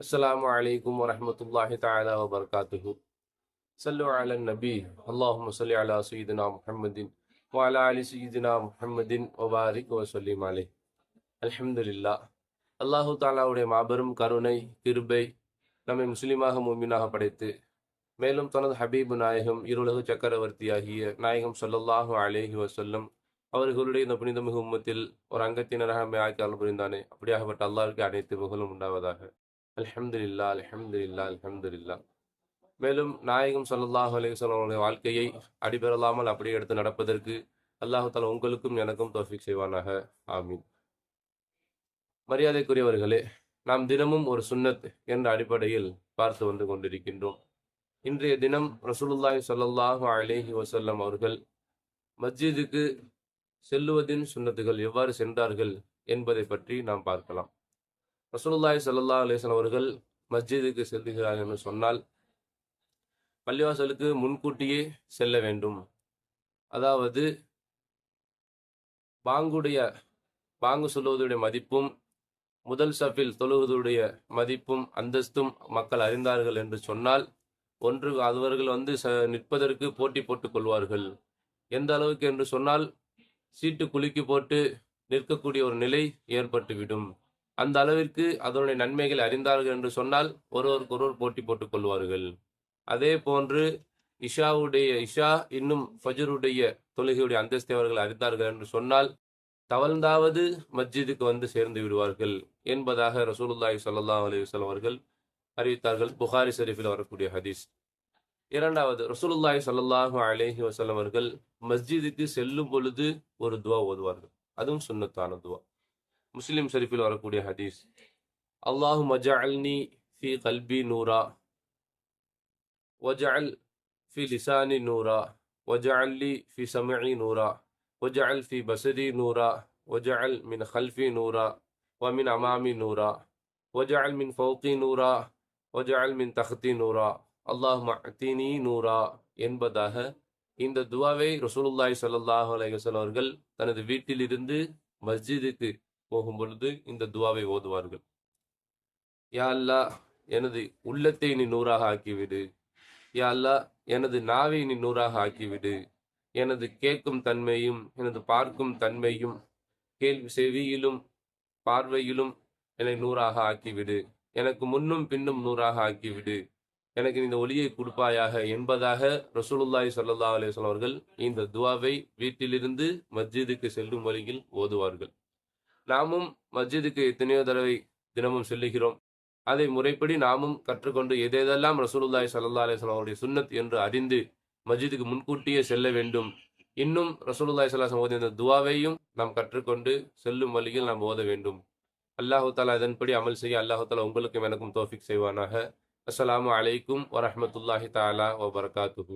السلام عليكم ورحمة الله تعالى وبركاته صلوا على النبي اللهم صل على سيدنا محمد وعلى آل سيدنا محمد وبارك وسلم عليه الحمد لله அல்லாஹு தாலாவுடைய மாபெரும் கருணை கிருபை நம்மை முஸ்லிமாக மூமினாக படைத்து மேலும் தனது ஹபீபு நாயகம் இருலகு சக்கரவர்த்தியாகிய நாயகம் ஸல்லல்லாஹு அலைஹி வஸல்லம் அவர்களுடைய இந்த புனிதமிகு உம்மத்தில் ஒரு அங்கத்தினராக நம்மை ஆக்கியால் புரிந்தானே அப்படியாகப்பட்ட அல்லாஹ்வுக்கு அனைத்து புகழும் உண்டாவதாக அலமதுல்லா அலமதுல்லா அலமதுல்லா மேலும் நாயகம் ஸல்லல்லாஹு அலைஹி வாழ்க்கையை அடிபெறலாமல் அப்படியே எடுத்து நடப்பதற்கு அல்லாஹு தாலா உங்களுக்கும் எனக்கும் தோஃபிக் செய்வானாக. ஆமீன். மரியாதைக்குரியவர்களே நாம் தினமும் ஒரு சுன்னத் என்ற அடிப்படையில் பார்த்து வந்து கொண்டிருக்கின்றோம். இன்றைய தினம் ரசூலுல்லாஹி ஸல்லல்லாஹு அலேஹி வசல்லம் அவர்கள் மஸ்ஜிதுக்கு செல்லுவதின் சுன்னத்துகள் எவ்வாறு சென்றார்கள் என்பதை பற்றி நாம் பார்க்கலாம். ரசூலுல்லாய் சல்லா அலிஸ்லாம் அவர்கள் மஸ்ஜிதுக்கு செல்லுகிறார்கள் என்று சொன்னால் பள்ளிவாசலுக்கு முன்கூட்டியே செல்ல வேண்டும். அதாவது பாங்குடைய பாங்கு சொல்லுவதுடைய மதிப்பும் முதல் சஃபில் தொழுவதுடைய மதிப்பும் அந்தஸ்தும் மக்கள் அறிந்தார்கள் என்று சொன்னால் ஒன்று அவர்கள் வந்து ச நிற்பதற்கு போட்டி போட்டுக் கொள்வார்கள். எந்த அளவுக்கு என்று சொன்னால் சீட்டு குலுக்கி போட்டு நிற்கக்கூடிய ஒரு நிலை ஏற்பட்டுவிடும். அந்த அளவிற்கு அதனுடைய நன்மைகள் அறிந்தார்கள் என்று சொன்னால் ஒருவருக்கு ஒருவர் போட்டி போட்டுக் கொள்வார்கள். அதே போன்று இஷாவுடைய இஷா இன்னும் ஃபஜருடைய தொழுகையுடைய அந்தஸ்தை அவர்கள் அறிந்தார்கள் என்று சொன்னால் தவழ்ந்தாவது மஸ்ஜிதுக்கு வந்து சேர்ந்து விடுவார்கள் என்பதாக ரசூலுல்லாஹி சல்லா அலிவசல் அவர்கள் அறிவித்தார்கள் புகாரி ஷரீஃபில் வரக்கூடிய ஹதீஸ். இரண்டாவது ரசூலுல்லாஹி சல்லாஹு அலேஹி வஸல்லம் அவர்கள் மஸ்ஜிதுக்கு செல்லும் பொழுது ஒரு துவா ஓதுவார்கள். அதுவும் சுண்ணத்தான துவா. முஸ்லிம் ஷரீஃபில் வரக்கூடிய ஹதீஸ் அல்லாஹு மஜஅல்னி ஃபி கல்பி நூரா وجعل في لساني نورا وجعل لي في سمعي نورا وجعل في بصري نورا وجعل من خلفي نورا ومن أمامي نورا وجعل من فوقي نورا وجعل من تحتي نورا اللهم اعطيني نورا என்பதாக இந்த துவாவை ரசூலுல்லாஹி ஸல்லல்லாஹு அலைஹி வஸல்லம் அவர்கள் தனது வீட்டிலிருந்து மஸ்ஜிதுக்கு போகும் பொழுது இந்த துவாவை ஓதுவார்கள். யா அல்லா எனது உள்ளத்தை நீ நூறாக ஆக்கிவிடு. யா அல்லா எனது நாவை நீ நூறாக ஆக்கிவிடு. எனது கேட்கும் தன்மையும் எனது பார்க்கும் தன்மையும் கேள்வி செவியிலும் பார்வையிலும் என்னை நூறாக ஆக்கிவிடு. எனக்கு முன்னும் பின்னும் நூறாக ஆக்கிவிடு. எனக்கு இந்த ஒளியை கொடுப்பாயாக என்பதாக ரசூலுல்லாய் சல்லா அலைஹி அவர்கள் இந்த துவாவை வீட்டிலிருந்து மஸ்ஜிதுக்கு செல்லும் வழியில் ஓதுவார்கள். நாமும் மஸ்ஜிதுக்கு எத்தனையோ தடவை தினமும் செல்லுகிறோம். அதை முறைப்படி நாமும் கற்றுக்கொண்டு எதெல்லாம் ரசூலுல்லாய் சல்லா அலைஹி அவருடைய சுன்னத் என்று அறிந்து மஸ்ஜிதுக்கு முன்கூட்டியே செல்ல வேண்டும். இன்னும் ரசூலுல்லாய் சல்லாஹ் ஓதிய இந்த துவாவையும் நாம் கற்றுக்கொண்டு செல்லும் வழியில் நாம் ஓத வேண்டும். அல்லாஹு தாலா இதன்படி அமல் செய்ய அல்லாஹு தாலா உங்களுக்கும் எனக்கும் தோஃபிக் செய்வானாக. அஸ்லாம் அலைக்கும் வரமத்துல்லாஹி தாலா வபர்காத்துஹூ.